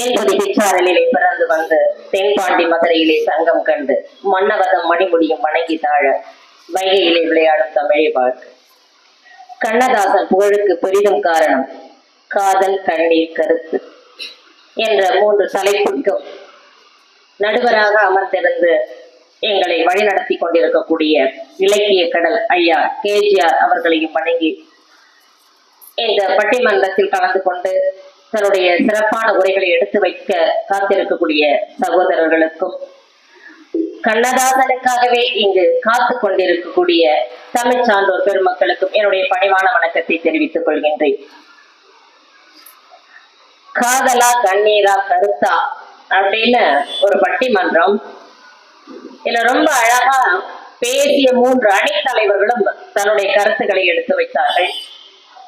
தேன்பொதி பிச்சாரலிலே பிறந்து வந்து தென்பாண்டி மதுரையிலே சங்கம் கண்டு மன்னவதம் மணிமுடியும் வணங்கி தாழ வைகையிலே விளையாடும் தமிழை வாழ்க்கை கண்ணதாசன் புகழுக்கு பெரிதும் காரணம் காதல் கண்ணீர் கருத்து என்ற மூன்று தலைப்புக்கும் நடுவராக அமர்ந்திருந்து எங்களை வழிநடத்தி கொண்டிருக்கக்கூடிய இலக்கிய கடல் ஐயா கேஜிஆர் அவர்களையும் வணங்கி இந்த பட்டிமன்றத்தில் கலந்து கொண்டு தன்னுடைய சிறப்பான உரைகளை எடுத்து வைக்க காத்திருக்கக்கூடிய சகோதரர்களுக்கும் கண்ணதாசனுக்காகவே இங்கு காத்து கொண்டிருக்கக்கூடிய தமிழ் சான்றோர் பெருமக்களுக்கும் என்னுடைய பணிவான வணக்கத்தை தெரிவித்துக் கொள்கின்றேன். காதலா கண்ணீரா கருத்தா அப்படின்னு ஒரு பட்டிமன்றம் இதுல ரொம்ப அழகா பேசிய மூன்று அணித்தலைவர்களும் தன்னுடைய கருத்துக்களை எடுத்து வைத்தார்கள்.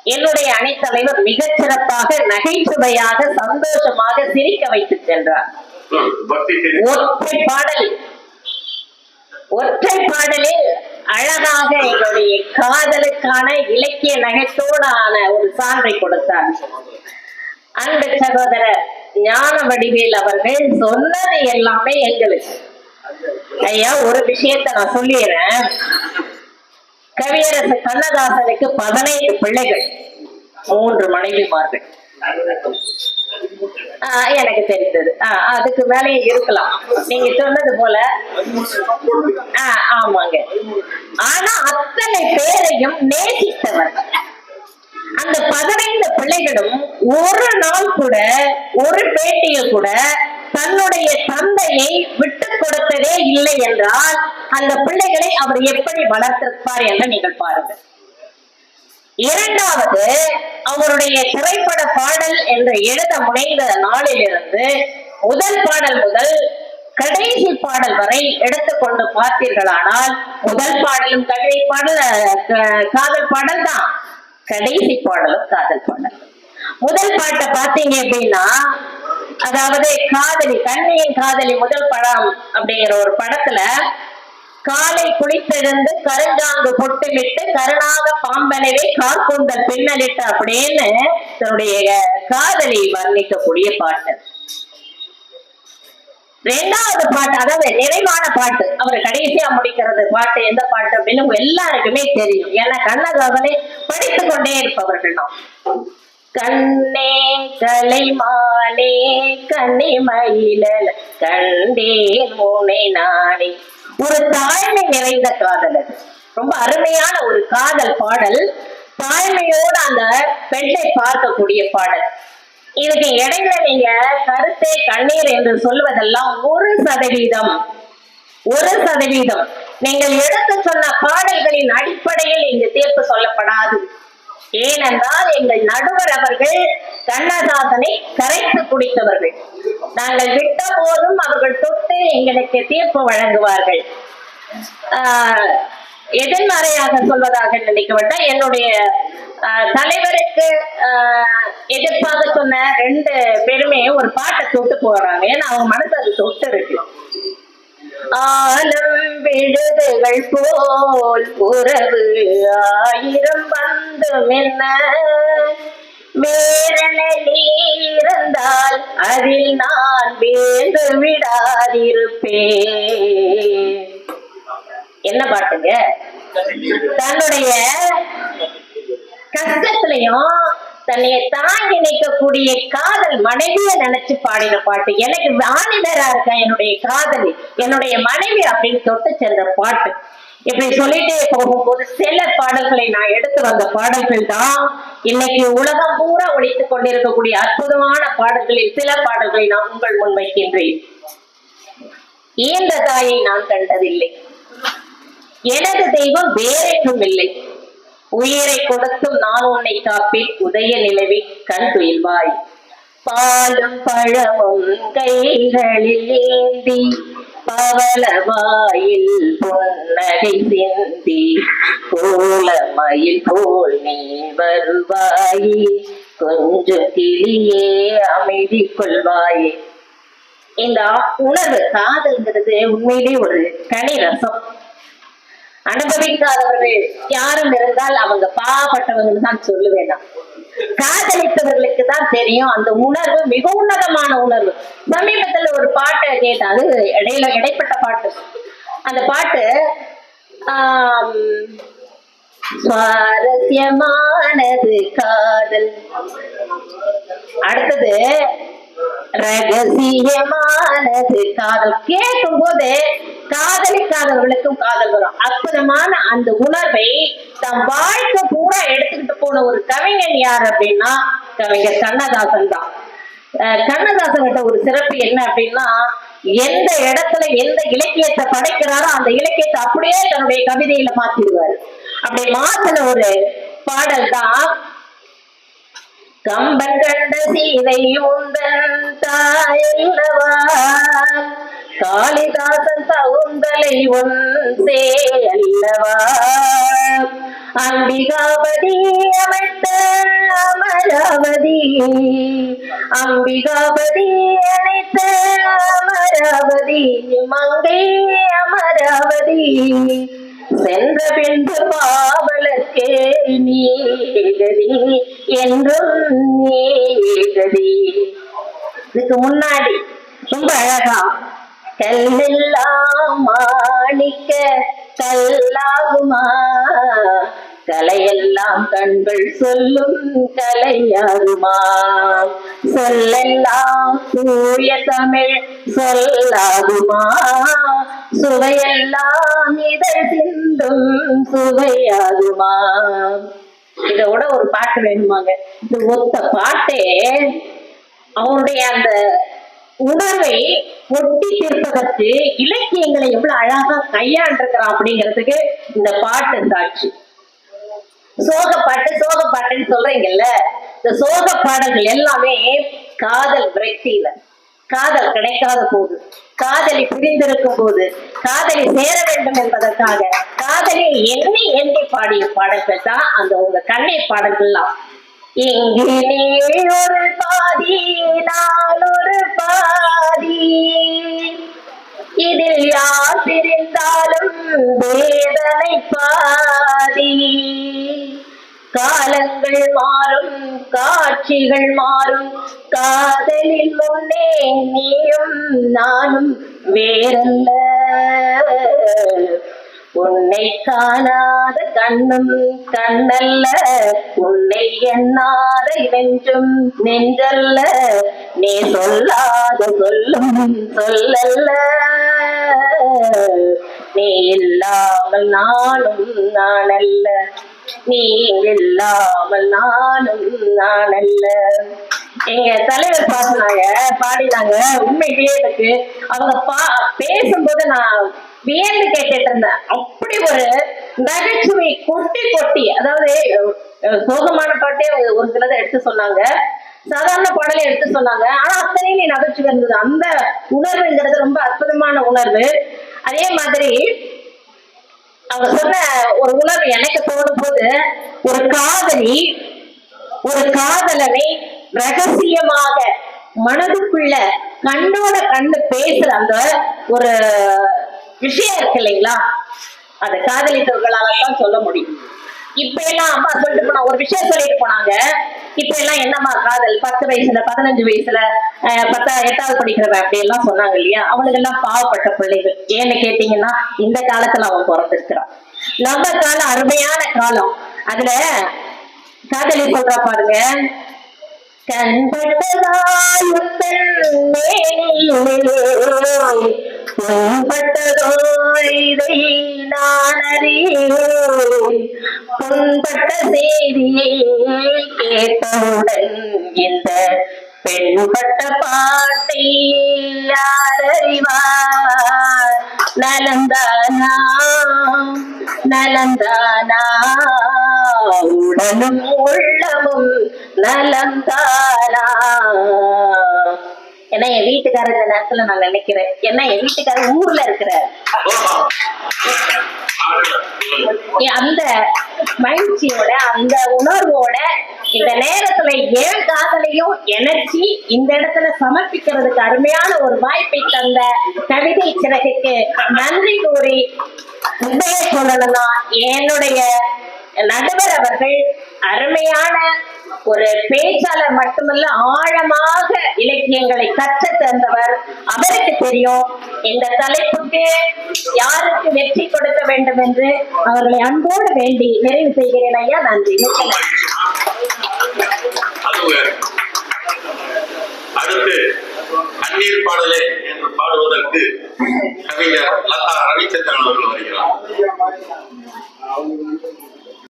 என்னுடைய அணித்தலைவர் மிகச் சிறப்பாக நகைச்சுவையாக சந்தோஷமாக சிரிக்க வைத்து சென்றார். ஒற்றை பாடல். ஒற்றை பாடலில் அழகாக எங்களுடைய காதலுக்கான இலக்கிய நகைத்தோடான ஒரு சான்றை கொடுத்தார். அன்பு சகோதரர் ஞான வடிவேல் அவர்கள் சொன்னது எல்லாமே எங்களுக்கு. ஐயா ஒரு விஷயத்தை நான் சொல்லிடுறேன். கவியரசு கண்ணதாசனுக்கு பதினைந்து பிள்ளைகள். மூன்று மனைவிமார்கள். எனக்கு தெரிந்தது. அதுக்கு மேலேயே இருக்கலாம். நீங்க சொன்னது போல. ஆமாங்க. ஆனா அத்தனை பேரையும் நேசித்தவர். அந்த பதினைந்து பிள்ளைகளும் ஒரு நாள் கூட ஒரு பேட்டியில் கூட தன்னுடைய தந்தையை விட்டு கொடுத்ததே இல்லை என்றால் அந்த பிள்ளைகளை அவர் எப்படி வளர்த்திருப்பார் என்று நீங்கள் பாருங்கள். இரண்டாவது அவருடைய திரைப்பட பாடல் என்று எழுத முனைந்த நாளிலிருந்து முதல் பாடல் முதல் கடைசி பாடல் வரை எடுத்துக்கொண்டு பார்த்தீர்களானால் முதல் பாடலும் கடைசி பாடல் காதல் பாடல் தான். கடைசி பாடலும் காதல் பாடல். முதல் பாட்டை பார்த்தீங்க அப்படின்னா அதாவது காதலி கண்ணியின் காதலி முதல் படம் அப்படிங்கிற ஒரு படத்துல காலை குளித்தெழுந்து கருஞ்சாங்கு பொட்டுமிட்டு கருணாக பாம்பனவே கார்கூந்தல் பின்னலிட்டு அப்படின்னு தன்னுடைய காதலி வர்ணிக்கக்கூடிய பாட்டு. ரெண்டாவது பாட்டு அதாவது நிறைவான பாட்டு. அவர் கடைசியா முடிக்கிறது பாட்டு எந்த பாட்டு அப்படின்னு உங்க எல்லாருக்குமே தெரியும். ஏன்னா கண்ணதாசனை படித்துக் கொண்டே இருப்பவர்கள் தான். கண்ணே கலைமானே கன்னிமயிலல் கண்டேன் உனை நானே. ஒரு தாழ்மை நிறைந்த காதல் அது. ரொம்ப அருமையான ஒரு காதல் பாடல். தாழ்மையோடு அந்த பெண்ணை பார்க்கக்கூடிய பாடல். இதுக்கு இடையில நீங்க கருத்தே கண்ணீர் என்று சொல்வதெல்லாம் ஒரு சதவீதம். ஒரு சதவீதம். நீங்கள் எடுத்து சொன்ன பாடல்களின் அடிப்படையில் இங்கு தீர்ப்பு சொல்லப்படாது. ஏனென்றால் எங்கள் நடுவர் அவர்கள் கண்ணதாசனை கரைத்து குடித்தவர்கள். நாங்கள் விட்ட போதும் அவர்கள் தொட்டு எங்களுக்கு தீர்ப்பு வழங்குவார்கள். ஆஹ், எதிர்மறையாக சொல்வதாக நினைக்க வேண்டாம் என்னுடைய தலைவருக்கு ஆஹ், எதிர்ப்பாக சொன்ன ரெண்டு பேருமே ஒரு பாட்டை தொட்டு போறாங்க. ஏன்னா அவங்க மனசு அது தொட்டு இருக்கு. ஆலம் விழுதுகள் போல் உறவு ஆயிரம் வந்தும் என்ன? வேதனை இருந்தால் அதில் நான் வேந்து விடாதிருப்பேன். என்ன பாட்டுங்க? தன்னுடைய கஷ்டத்திலையும் தன்னைய தாங்கி நிற்கக்கூடிய காதல் மனைவிய நினைச்சு பாடின பாட்டு. எனக்கு வாணிதரா இருக்க என்னுடைய காதலி என்னுடைய மனைவி அப்படின்னு தொட்டு சென்ற பாட்டு. இப்படி சொல்லிட்டே போகும்போது சில பாடல்களை நான் எடுத்து வந்த பாடல்கள் தான் இன்னைக்கு உலகம் பூரா ஒழித்துக் கொண்டிருக்கக்கூடிய அற்புதமான பாடல்களில் சில பாடல்களை நான் உங்கள் முன்வைக்கின்றேன் வைக்கின்றேன். தாயை நான் கண்டதில்லை. எனது தெய்வம் வேறெங்கும் இல்லை. உயிரை கொடுத்தும் நான் உன்னை காப்பேன். உதய நிலவி கண் துயில்வாய். பாலும் பழமும் கைகளில் ஏந்தி பவளவாயில் பொன்னகை சிந்தி கோலமயில் போல் நீ வருவாயே. கொஞ்சம் கிளியே அமைதி கொள்வாயே இந்த உணர்வு காதல்ங்கிறது உண்மையிலே ஒரு கனி ரசம். அனுபவிக்காதவர்கள் யாரும் இருந்தால் அவங்க பாவப்பட்டவங்கன்னு தான் சொல்லுவேன் நான். காதலித்தவர்களுக்கு தான் தெரியும் அந்த உணர்வு மிக உன்னதமான உணர்வு. சமீபத்துல ஒரு பாட்டை கேட்டேன் அது இடையில இடைப்பட்ட பாட்டு. அந்த பாட்டு சுவாரஸ்யமானது காதல். அடுத்தது ரகசியமானது. காதல் கேட்கும் போது காதலிக்காதவர்களுக்கும் காதல் வரும். அற்புதமான அந்த உணர்வை தம் வாழ்க்கை பூரா எடுத்துக்கிட்டு போன ஒரு கவிஞன் யார் அப்படின்னா கவிஞர் கண்ணதாசன் தான். அஹ் கண்ணதாசன் கிட்ட ஒரு சிறப்பு என்ன அப்படின்னா எந்த இடத்துல எந்த இலக்கியத்தை படைக்கிறாரோ அந்த இலக்கியத்தை அப்படியே தன்னுடைய கவிதையில மாத்திடுவாரு. அப்படி மாத்தின ஒரு பாடல் தான் கம்பன் கண்ட சீதை உந்தன் தாயல்லவா காளிதாசன் சவுந்தலை ஒன்றே அல்லவா அம்பிகாபதி அமைத்த அமராவதி அம்பிகாபதி அழைத்த அமராவதி மங்கை அமராவதி. சென்ற பின்பு பாவலர்க்கே நீகதி என்றும் நீகதி இதுக்கு முன்னாடி ரொம்ப அழகா கல்லெல்லாம் மாணிக்க கல்லாகுமா? கலையெல்லாம் கண்கள் சொல்லும் கலையாகுமா? சொல்லெல்லாம் தூய தமிழ் சொல்லாகுமா? சுவையெல்லாம் இதழ் சிந்தும் சுவையாகுமா? இதோட ஒரு பாட்டு வேணுமாங்க. இந்த ஒத்த பாட்டே அவருடைய அந்த உணர்வை ஒட்டி தீர்ப்பதற்கு இலக்கியங்களை எவ்வளவு அழகா கையாண்டிருக்கிறான் அப்படிங்கிறதுக்கு இந்த பாட்டு சாட்சி சோக பாட்டு சோக பாட்டுன்னு சொல்றீங்கல்ல? இந்த சோக பாடல்கள் எல்லாமே காதல் விரக்தியில. காதல் கிடைக்காத போது காதலி பிரிந்திருக்கும் போது காதலி சேர வேண்டும் என்பதற்காக காதலி எண்ணி எண்ணி பாடிய பாடல்கள் தான் அந்த உங்க கண்ணை பாடல்கள்லாம். இங்கே நீ ஒரு பாதி நான் ஒரு பாதி. இதில் யார் பிரிந்தாலும் வேதனை பாதி. காலங்கள் மாறும் காட்சிகள் மாறும். காதலில் முன்னே நீயும் நானும் வேறல்ல. உன்னை காணாத கண்ணும் கண்ணல்ல. உன்னை எண்ணாத நெஞ்சும் நெஞ்சல்ல. நீ சொல்லாத சொல்லும் சொல்லல்ல. நீ இல்லாமல் நானும் நானல்ல. நீ இல்லாமல் நானும் நானல்ல. எங்க தலைவர் பாடினாங்க பாடினாங்க. உண்மையிலேயே எனக்கு அவங்க பா பேசும்போது நான் வியந்து கேட்டுட்டு இருந்தேன். அப்படி ஒரு நகைச்சுவை கொட்டி கொட்டி அதாவது சோகமான பாட்டே ஒரு- சிலதை எடுத்து சொன்னாங்க. சாதாரண பாடலை எடுத்து சொன்னாங்க. ஆனா அத்தனையும் நீ நகைச்சுவை இருந்தது. அந்த உணர்வுங்கிறது ரொம்ப அற்புதமான உணர்வு. அதே மாதிரி அவங்க சொன்ன ஒரு உணர்வு எனக்கு தோணும் போது ஒரு காதலி ஒரு காதலனை ரகசியமாக மனதுக்குள்ள கண்ணோட கண்ணு பேசுற அந்த ஒரு விஷயம் இருக்கு இல்லைங்களா? அது காதலித்தவர்களால தான் சொல்ல முடியும். இப்ப எல்லாம் அம்மா சொல்லிட்டு போனா ஒரு விஷயம் சொல்லிட்டு போனாங்க. இப்ப எல்லாம் என்னம்மா காதல்? பத்து வயசுல பதினஞ்சு வயசுல பத்தா எட்டாவது படிக்கிறவன் அப்படி எல்லாம் சொன்னாங்க இல்லையா? அவனுக்கு எல்லாம் பாவப்பட்ட பிள்ளைகள். ஏன்னு கேட்டீங்கன்னா இந்த காலத்துல அவன் பிறந்திருக்கிறான். நம்ம காலம் அருமையான காலம். அதுல காதலி சொல்றா பாருங்க. கண்பட்டதாயும் புண்பட்டதோ இதை நான் அறியேன் புண்பட்ட செய்தியை கேட்டவுடன் இந்த பெண்பட்ட பாட்டை யார் அறிவார்? நலந்தானா? நலந்தானா? உடலும் உள்ளமும் நலந்தானா? ஏன்னா என் வீட்டுக்காரர் இந்த நேரத்துல நான் நினைக்கிறேன். ஏன்னா என் வீட்டுக்காரர் ஊர்ல இருக்கிறார். ஏ- அந்த மகிழ்ச்சியோட அந்த உணர்வோட இந்த நேரத்துல ஏன் காதலையும் இணைச்சி இந்த இடத்துல சமர்ப்பிக்கிறதுக்கு அருமையான ஒரு வாய்ப்பை தந்த கவிதை சிறகுக்கு நன்றி கூறி உண்மையை சொல்லணும்னா என்னுடைய நடுவர் அவர்கள் அருமையான ஒரு பேச்சாளர் மட்டுமல்ல ஆழமாக இலக்கியங்களை கற்று தந்தவர். அவருக்கு தெரியும் இந்த தலைப்புக்கு யாருக்கு வெற்றி கொடுக்க வேண்டும் என்று அவர்களை அன்போடு வேண்டி நிறைவு செய்கிறேன் ஐயா. நன்றி. மிக்க அடுத்து கண்ணீர் பாடலே என்று பாடுவதற்கு கவிஞர் லதா ரவிச்சந்திரன் அவர்கள் வருகிறார்.